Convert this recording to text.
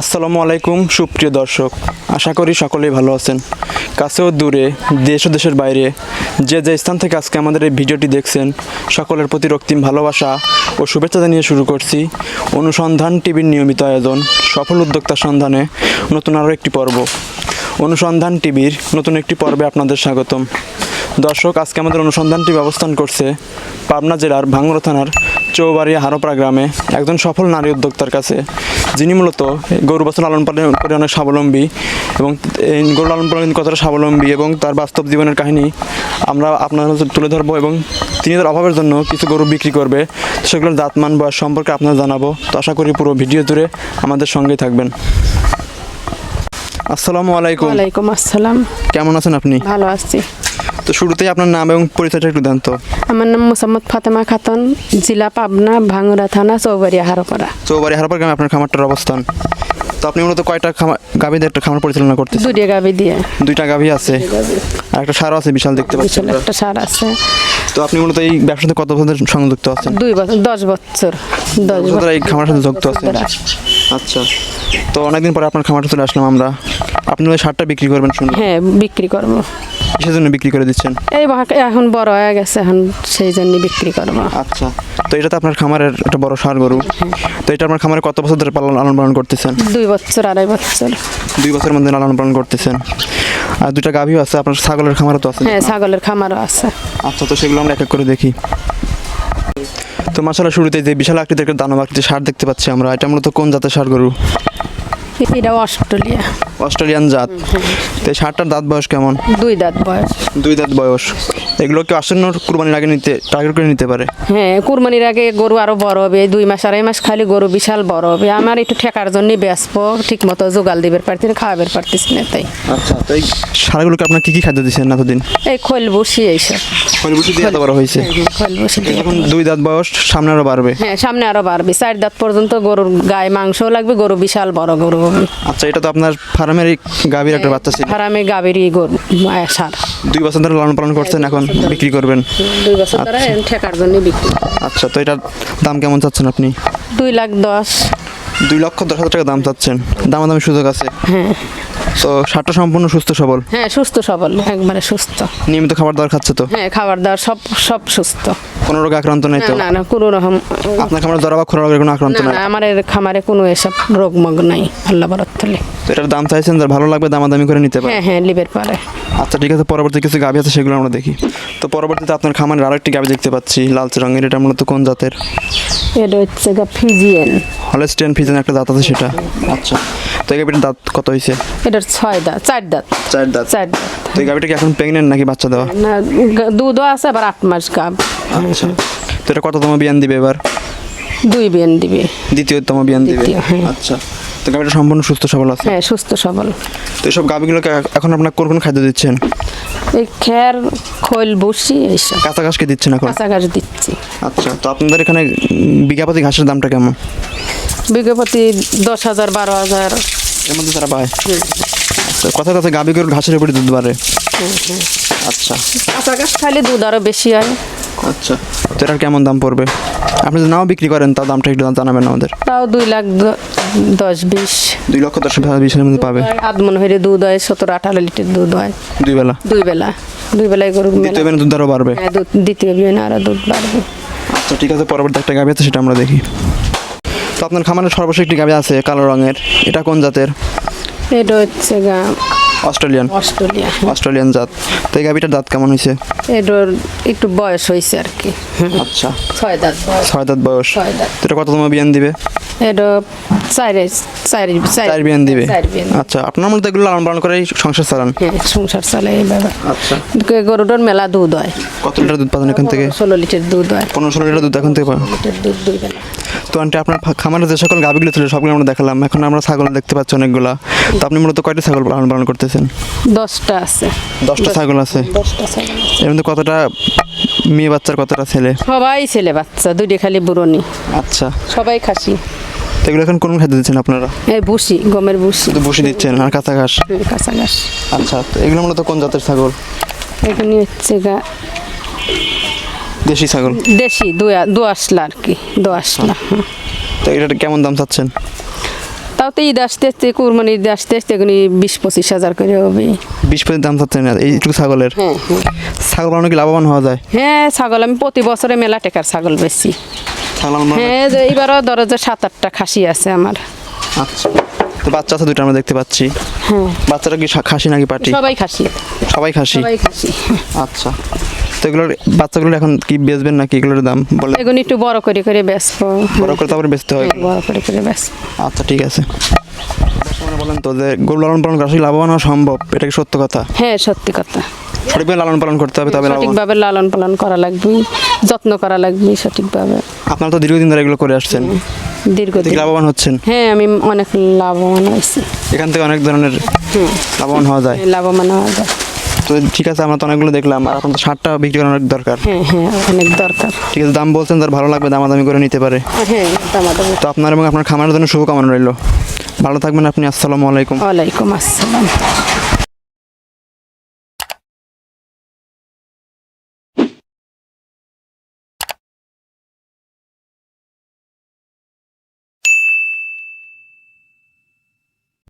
আসসালামু আলাইকুম, সুপ্রিয় দর্শক। আশা করি সকলেই ভালো আছেন। কাছে ও দূরে, দেশ ও দেশের বাইরে, যে যে স্থান থেকে আজকে আমাদের এই ভিডিওটি দেখছেন, সকলের প্রতি রক্তিম ভালোবাসা ও শুভেচ্ছা জানিয়ে শুরু করছি অনুসন্ধান টিভির নিয়মিত আয়োজন, সফল উদ্যোক্তার সন্ধানে নতুন আরও একটি পর্ব। অনুসন্ধান টিভির নতুন একটি পর্বে আপনাদের স্বাগতম। দর্শক, আজকে আমাদের অনুসন্ধানটি টিভি অবস্থান করছে পাবনা জেলার ভাঙ্গুড়া থানার চৌবাড়িয়া হারোপাড়া গ্রামে একজন সফল নারী উদ্যোক্তার কাছে। যিনি মূলত গরু বছর লালন পালন করে অনেক স্বাবলম্বী এবং এই গরু লালন পালন কতটা স্বাবলম্বী এবং তার বাস্তব জীবনের কাহিনী আমরা আপনার তুলে ধরবো এবং তিনি তার অভাবের জন্য কিছু গরু বিক্রি করবে। সেগুলোর জাতমান বয়স সম্পর্কে আপনারা জানাব। তো আশা করি পুরো ভিডিও জুড়ে আমাদের সঙ্গেই থাকবেন। আসসালামু আলাইকুম। ওয়ালাইকুম আসসালাম। কেমন আছেন আপনি? ভালো আছি। তো শুরুতেই আপনার নাম এবং পরিচয়টা একটু দেন তো। আমার নাম মোসাম্মদ ফাতেমা খাতুন জেলা পাবনা ভাঙ্গুরা থানা চৌবাড়িয়া হারোপাড়া। চৌবাড়ি হারপার গ্রামে আপনার খামারটার অবস্থান। তো আপনি মূলত কয়টা খামার গাভীদের একটা খামার পরিচালনা করতেছেন? দুটিয়া গাবি দিয়ে। দুইটা গাভী আছে। আর একটা সারও আছে বিশাল দেখতে পাচ্ছি বিশাল আমরা। একটা সার আছে। তো আপনি মূলত এই ব্যবসাতে কত বছর সংযুক্ত আছেন? দুই বছর দশ বছর। দশ বছর এই খামারের সাথে যুক্ত আছেন। আচ্ছা। তো অনেকদিন পরে আপনার খামারটা চলে আসলাম আমরা। আপনি ওই সারটা বিক্রি করবেন শুনুন হ্যাঁ বিক্রি করব। কিসের জন্য বিক্রি করে দিচ্ছেন? এই ভাগ এখন বড় হয়ে গেছে এখন সেই জন্য বিক্রি করব। আচ্ছা তো এটা তো আপনার খামারের একটা বড় সার গরু। তো এটা আপনার খামারে কত বছর ধরে পালন লালন পালন করতেছেন? দুই বছর আড়াই বছর। দুই বছরের মধ্যে লালন পালন করতেছেন। আর দুটা গাভীও আছে আপনার ছাগলের খামারও তো আছে। হ্যাঁ ছাগলের খামারও আছে। আচ্ছা তো সেগুলো আমরা এক এক করে দেখি। তো মাসালা শুরুতে যে বিশাল আকৃতির একটা দানব আকৃতির সার দেখতে পাচ্ছি আমরা। এটা মূলত কোন জাতের সার গরু? এটা অস্ট্রেলিয়া। অস্ট্রেলিয়ান জাত। তো সারটার দাঁত বয়স কেমন? দুই দাঁত বয়স। দুই দাঁত বয়স। এগুলো কি আসন্ন কুরবানির আগে নিতে টার্গেট করে নিতে পারে? হ্যাঁ কুরবানির আগে গরু আরও বড় হবে দুই মাস আড়াই মাস খালি গরু বিশাল বড় হবে। আমার একটু ঠেকার জন্য বেসবো ঠিক মতো জোগাল দিবের পারছি না খাওয়াবের পারতেছি না তাই। আচ্ছা তো এই সারগুলোকে আপনার কি কি খাদ্য দিচ্ছেন এতদিন? এই খোল বসি এইসব। ফলবুটি দিয়ে এত বড় হয়েছে। খোল বসি। এখন দুই দাঁত বয়স সামনে আরও বাড়বে। হ্যাঁ সামনে আরও বাড়বে। চার দাঁত পর্যন্ত গরুর গায়ে মাংসও লাগবে গরু বিশাল বড় গরু। আচ্ছা এটা তো আপনার ফার্মের গাভীর একটা বাচ্চা ছিল। ফারামে গাভীরই গরু সার। দুই বছর ধরে লালন পালন করছেন এখন বিক্রি করবেন? দুই বছর ধরে ঠেকার জন্য বিক্রি। আচ্ছা তো এটার দাম কেমন চাচ্ছেন আপনি? দুই লাখ দশ। দুই লক্ষ দশ হাজার টাকা দাম চাচ্ছেন। দামাদামি সুযোগ আছে। হ্যাঁ। তো সারটা সম্পূর্ণ সুস্থ সবল? হ্যাঁ সুস্থ সবল একবারে সুস্থ। নিয়মিত খাবার দাবার খাচ্ছে তো? হ্যাঁ খাবার দাবার সব সব সুস্থ। কোনো রোগে আক্রান্ত নেই তো? না না কোনো রকম আপনার খামারে জরা বা খোলা রোগের কোনো আক্রান্ত না নাই? আমার খামারে কোনো এসব রোগ মগ নাই আল্লাহ বরত থলে তো এটার দাম চাইছেন যার ভালো লাগবে দামাদামি করে নিতে পারে? হ্যাঁ হ্যাঁ লিবের পারে। আচ্ছা ঠিক আছে পরবর্তী কিছু গাভি আছে সেগুলো আমরা দেখি। তো পরবর্তীতে আপনার খামারের আরও একটি গাভি দেখতে পাচ্ছি লালচে রঙের এটা মূলত কোন জাতের? এটা হচ্ছে গা ফিজিয়ান। হলেস্টিয়ান ফিজেন একটা দাঁত আছে সেটা। আচ্ছা। তো এই গাভিটার দাঁত কত হয়েছে এটার ছয় দাঁত চার দাঁত। চার দাঁত। চার দাঁত। তো এই গাভিটা কি এখন প্রেগনেন্ট নাকি বাচ্চা দেওয়া? না দুধও আছে আবার আট মাস গাব আচ্ছা। তো এটা কততম বিয়ান দিবে এবার? দুই বিয়ান দিবে। দ্বিতীয়তম বিয়ান দিবে। হ্যাঁ। আচ্ছা। তো গাভিটা সম্পূর্ণ সুস্থ সবল আছে? হ্যাঁ সুস্থ সবল। তো এইসব গাভিগুলোকে এখন আপনার কোন কোন খাদ্য দিচ্ছেন? এই খের খোল বসি এইসব। কাঁচা ঘাসকে দিচ্ছেন এখন? কাঁচা ঘাস দিচ্ছি। আচ্ছা তো আপনাদের এখানে বিঘাপতি ঘাসের দামটা কেমন? বিঘাপতি দশ হাজার বারো হাজার। এর মধ্যে তারা পায়? আচ্ছা কথা কথা গাভি গরুর ঘাসের উপরে দুধ বাড়ে? আচ্ছা। কাঁচা ঘাস খাইলে দুধ আরও বেশি হয়। আচ্ছা তো এটার কেমন দাম পড়বে? আপনি যদি নাও বিক্রি করেন তার দামটা একটু জানাবেন আমাদের। তাও দুই লাখ দশ বিশ। দুই লক্ষ দশ হাজার বিশের মধ্যে পাবে। আধ মনে হয়ে দুধ হয় সতেরো আঠারো লিটার দুধ হয়। দুই বেলা? দুই বেলা। দুই বেলায় গরু দ্বিতীয় বেলা দুধ আরও বাড়বে? হ্যাঁ দ্বিতীয় বিয়ে আরও দুধ বাড়বে। আচ্ছা ঠিক আছে পরবর্তী একটা গাভি আছে সেটা আমরা দেখি। তো আপনার খামারের সর্বশেষ একটি গাভি আছে কালো রঙের। এটা কোন জাতের? এটা হচ্ছে গা অস্ট্রেলিয়ান। অস্ট্রেলিয়া অস্ট্রেলিয়ান জাত। তো এই গাভিটার দাঁত কেমন হয়েছে এটার একটু বয়স হয়েছে আর কি। আচ্ছা। ছয় দাঁত ছয় দাঁত বয়স। ছয় দাঁত। এটা কততম বিয়ান দিবে? এটা চার বিয়ান দিবে? আচ্ছা আপনার মধ্যে এগুলো লালন পালন করে সংসার চালান? হ্যাঁ সংসার আচ্ছা। গরুটার মেলা দুধ হয়। কত লিটার দুধ পাবেন এখান থেকে? ষোলো লিটার দুধ হয়। পনেরো ষোলো লিটার দুধ এখান থেকে পাবেন। দুধ দুই বেলা। তো আন্টি আপনার খামারে যে সকল গাভিগুলো ছিল সবগুলো আমরা দেখালাম। এখন আমরা ছাগল দেখতে পাচ্ছি অনেকগুলা। তো আপনি মূলত কয়টা ছাগল লালন পালন করতেছেন? দশটা আছে। দশটা ছাগল আছে। দশটা ছাগল আছে। এর মধ্যে কতটা মেয়ে বাচ্চার কতটা ছেলে? সবাই ছেলে বাচ্চা দুইটা খালি বুড়নি আচ্ছা। সবাই খাসি। তো এগুলো এখন কোন খাদ্য দিচ্ছেন আপনারা? এই ভুসি গমের ভুসি। শুধু বসে দিচ্ছেন আর কাঁচা ঘাস কাঁচা ঘাস আচ্ছা তো এগুলো মূলত কোন জাতের ছাগল? এখানে হচ্ছে গা দেশি ছাগল? দেশি দু আসলা আর কি দু আসলা তো এটা কেমন দাম চাচ্ছেন? তাও তো ঈদ আসতে আসতে কুরবানি ঈদ আসতে আসতে এগুলি বিশ পঁচিশ হাজার করে হবে। বিশ পঁচিশ দাম চাচ্ছেন না এইটুকু ছাগলের? হ্যাঁ হ্যাঁ। ছাগল পালনে কি লাভবান হওয়া যায়? হ্যাঁ ছাগল আমি প্রতি বছরে মেলা টেকার ছাগল বেশি হ্যাঁ যে এইবারও ধরো যে সাত আটটা খাসি আছে আমার। আচ্ছা। তো বাচ্চা আছে দুটো আমরা দেখতে পাচ্ছি। হ্যাঁ। বাচ্চাটা কি খাসি নাকি পাটি সবাই খাসি। সবাই খাসি? সবাই খাসি। আচ্ছা। তো এগুলোর বাচ্চাগুলো এখন কি বেচবেন নাকি এগুলোর দাম? বলে এগুলো একটু বড় করে করে বেচবো। বড় করে তারপরে বেচতে হয়। বড় করে করে বেচবো। আচ্ছা ঠিক আছে। বলেন তো যে গরু লালন পালন করা লাভবান হওয়া সম্ভব? এটা কি সত্য কথা? হ্যাঁ সত্যি কথা। সঠিকভাবে লালন পালন করতে হবে তবে সঠিকভাবে লালন পালন করা লাগবে। যত্ন করা লাগবে সঠিকভাবে। আপনারা তো দীর্ঘদিন ধরে এগুলো করে আসছেন। দীর্ঘদিন। লাভবান হচ্ছেন? হ্যাঁ আমি অনেক লাভবান হয়েছি। এখান থেকে অনেক ধরনের লাভবান হওয়া যায়। লাভবান হওয়া যায়। তো ঠিক আছে আমরা তো অনেকগুলো দেখলাম আর এখন তো সারটা বিক্রি করার অনেক দরকার। হ্যাঁ হ্যাঁ অনেক দরকার। ঠিক আছে দাম বলছেন তার ভালো লাগবে দামাদামি করে নিতে পারে। হ্যাঁ দামাদামি। তো আপনার এবং আপনার খামারের জন্য শুভকামনা রইল। ভালো থাকবেন আপনি আসসালামু আলাইকুম। ওয়ালাইকুম আসসালাম।